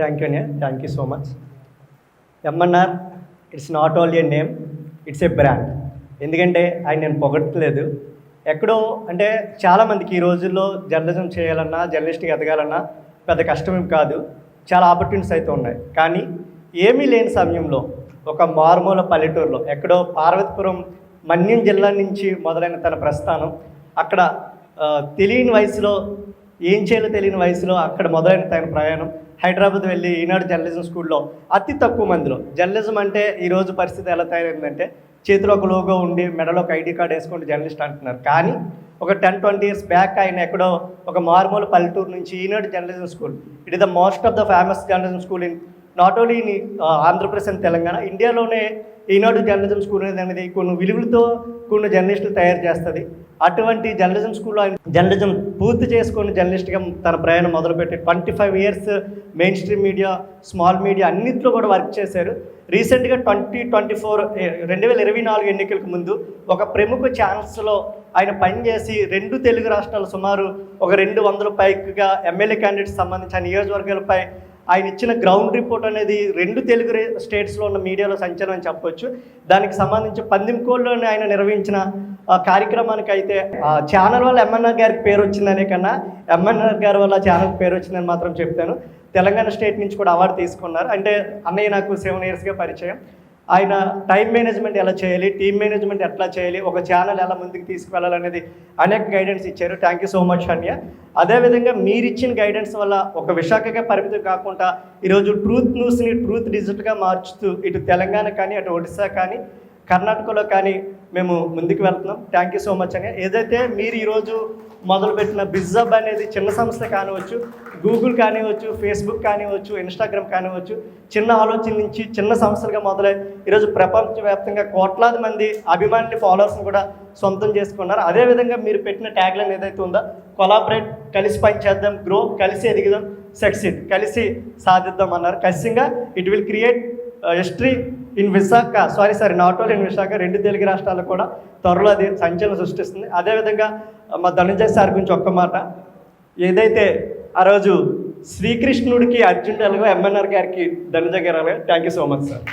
Thank you Anya thank you so much MNR it's not only a name it's a brand ఎందుకంటే ఆయన నేను పొగట్టలేదు ఎక్కడో అంటే చాలామందికి ఈ రోజుల్లో జర్నలిజం చేయాలన్నా జర్నలిస్ట్గా ఎదగాలన్నా పెద్ద కష్టమేం కాదు. చాలా ఆపర్చునిటీస్ అయితే ఉన్నాయి. కానీ ఏమీ లేని సమయంలో ఒక మారుమూల పల్లెటూరులో ఎక్కడో పార్వతీపురం మన్యం జిల్లా నుంచి మొదలైన తన ప్రస్థానం అక్కడ తెలియని వయసులో ఏం చేయాలో తెలియని వయసులో అక్కడ మొదలైన తన ప్రయాణం. హైదరాబాద్ వెళ్ళి ఈనాడు జర్నలిజం స్కూల్లో అతి తక్కువ మందిలో. జర్నలిజం అంటే ఈరోజు పరిస్థితి ఎలా తయారైందంటే చేతిలో ఒక లోగో ఉండి మెడలో ఒక ఐడి కార్డు వేసుకుంటే జర్నలిస్ట్ అంటున్నారు. కానీ ఒక టెన్ ట్వంటీ ఇయర్స్ బ్యాక్ ఆయన ఎక్కడో ఒక మారుమూల పల్లెటూరు నుంచి Eenadu journalism school. It is the most of the famous journalism school in not only in Andhra Pradesh and Telangana ఇండియాలోనే ఈనాడు జర్నలిజం స్కూల్ అనేది అనేది కొన్ని విలువలతో కొన్ని జర్నలిస్టులు తయారు చేస్తుంది. అటువంటి జర్నలిజం స్కూల్లో ఆయన జర్నలిజం పూర్తి చేసుకుని జర్నలిస్ట్గా తన ప్రయాణం మొదలుపెట్టి twenty five years mainstream media small media అన్నింటిలో కూడా వర్క్ చేశారు. రీసెంట్గా ట్వంటీ ట్వంటీ ఫోర్ రెండు వేల ఇరవై నాలుగు ఎన్నికలకు ముందు ఒక ప్రముఖ ఛానల్స్లో ఆయన పనిచేసి రెండు తెలుగు రాష్ట్రాలు సుమారు ఒక రెండు వందల పైగా ఎమ్మెల్యే క్యాండిడేట్స్ సంబంధించిన నియోజకవర్గాలపై ఆయన ఇచ్చిన గ్రౌండ్ రిపోర్ట్ అనేది రెండు తెలుగు స్టేట్స్లో ఉన్న మీడియాలో సంచలనం చెప్పవచ్చు చెప్పొచ్చు. దానికి సంబంధించి పందింకోల్లోనే ఆయన నిర్వహించిన కార్యక్రమానికి అయితే ఛానల్ వల్ల ఎంఎన్ఆర్ గారికి పేరు వచ్చిందనే కన్నా ఎంఎన్ఆర్ గారి వల్ల ఛానల్ పేరు వచ్చిందని మాత్రం చెప్తాను. తెలంగాణ స్టేట్ నుంచి కూడా అవార్డు తీసుకున్నారు. అంటే అన్నయ్య నాకు సెవెన్ ఇయర్స్గా పరిచయం. ఆయన టైం మేనేజ్మెంట్ ఎలా చేయాలి టీమ్ మేనేజ్మెంట్ ఎట్లా చేయాలి ఒక ఛానల్ ఎలా ముందుకు తీసుకువెళ్ళాలనేది అనేక గైడెన్స్ ఇచ్చారు. థ్యాంక్ యూ సో మచ్ అన్య అదేవిధంగా మీరు ఇచ్చిన గైడెన్స్ వల్ల ఒక విశాఖగా పరిమితం కాకుండా ఈరోజు ట్రూత్ న్యూస్ని ట్రూత్ డిజిటల్గా మార్చుతూ ఇటు తెలంగాణ కానీ అటు ఒడిశా కానీ కర్ణాటకలో కానీ మేము ముందుకు వెళ్తున్నాం. థ్యాంక్ యూ సో మచ్ అని ఏదైతే మీరు ఈరోజు మొదలుపెట్టిన బిజ్జబ్ అనేది చిన్న సంస్థ కానివచ్చు గూగుల్ కానివచ్చు ఫేస్బుక్ కానివచ్చు ఇన్స్టాగ్రామ్ కానివచ్చు చిన్న ఆలోచన నుంచి చిన్న సంస్థలుగా మొదలై ఈరోజు ప్రపంచవ్యాప్తంగా కోట్లాది మంది అభిమానులు ఫాలోవర్స్ని కూడా సొంతం చేసుకున్నారు. అదేవిధంగా మీరు పెట్టిన ట్యాగ్లైన్ ఏదైతే ఉందో కొలాబరేట్ కలిసి పనిచేద్దాం గ్రో కలిసి ఎదిగిదాం సక్సీడ్ కలిసి సాధిద్దాం అన్నారు. ఖచ్చితంగా it will create history in Visakha sorry sorry not only in Visakha రెండు తెలుగు రాష్ట్రాలు కూడా త్వరలో అది సంచలనం సృష్టిస్తుంది. అదేవిధంగా మా ధనంజయ్ సార్ గురించి ఒక్క మాట. ఏదైతే ఆ రోజు శ్రీకృష్ణుడికి అర్జునుడు ఎలాగో ఎంఎన్ఆర్ గారికి ధనుజ గారు అలాగే thank you so much sir